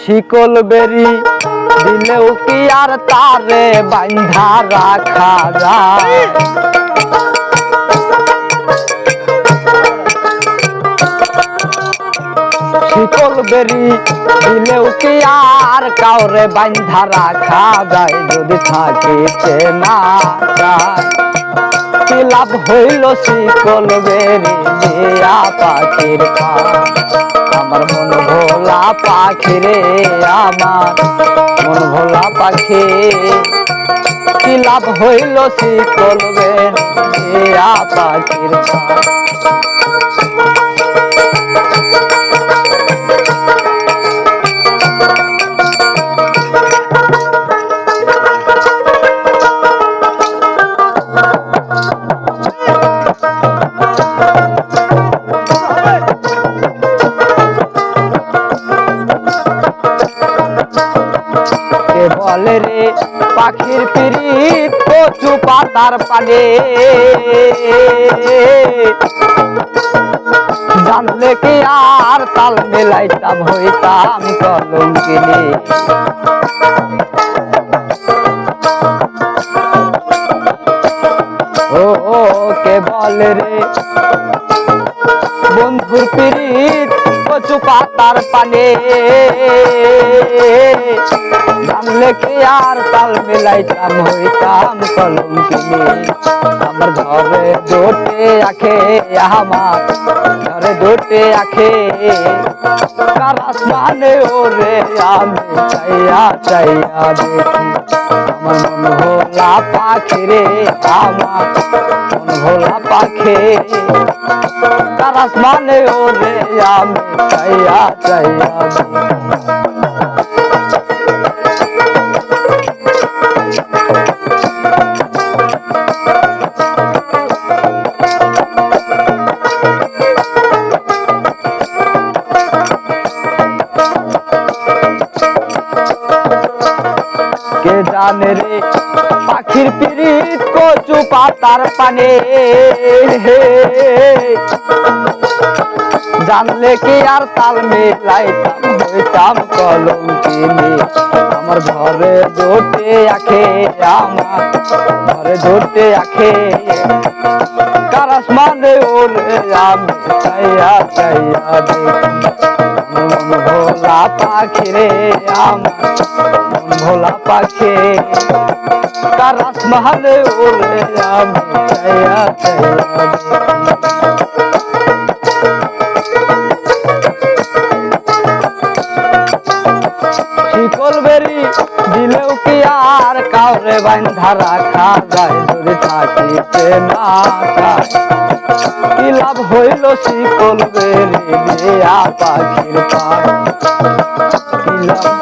শিকল বেরি দিলেও কি আর তারে বান্ধা রাখা যায়? শিকল বেরি দিলেও কি আর কাউরে বান্ধা রাখা যায়? যদি থাকিতে না যায়। লাভ হইল শিকল বেরি পাখির আমার মন ভোলা পাখি রে আমার, মন ভোলা পাখি। কি লাভ হইল শিকল বেরি পাখির পা? বলে রে, পাখির পিরিত কচু পাতার পানে। জানলে কি আর তাল মেলাইতাম হইতাম কলম কিনে ও কে বলে রে? বন্ধুর পিরিত কচু পাতার পানে। জানলে কি আর তাল মিলাইতাম, হইতাম কলম কিনে আমার ঘরে দুটে আখে, আমার ঘরে দুটে আখে। আসমানে ওরে, আমি চাইয়া চাইয়া দেখি। আমার মন ভোলা পাখি রে আমার মন ভোলা পাখি। তার আসমানে ওরে আমি চাইয়া চাইয়া দেখি। কে জানে রে পাখির পিরিত কচু পাতার পানে জানলে কি আর তাল মেলাইতাম হইতাম কলম কিনে আমার ঘরে দুটে আখে, আমার ঘরে দুটে আখে। কারাস মানে ওরে আমি চাইয়া চাইয়া দেখি। ভোলা পাখি রে আমার ভোলা পাখি। কারাস ওরে আমি চাইয়া চাইয়া দেখি। মাটি আর কাউরে বান্ধা রাখা যায়? দূরে থাকিতে না কি লাভ হইল শিকল বেরিয়া পাখির পাখি লাভ?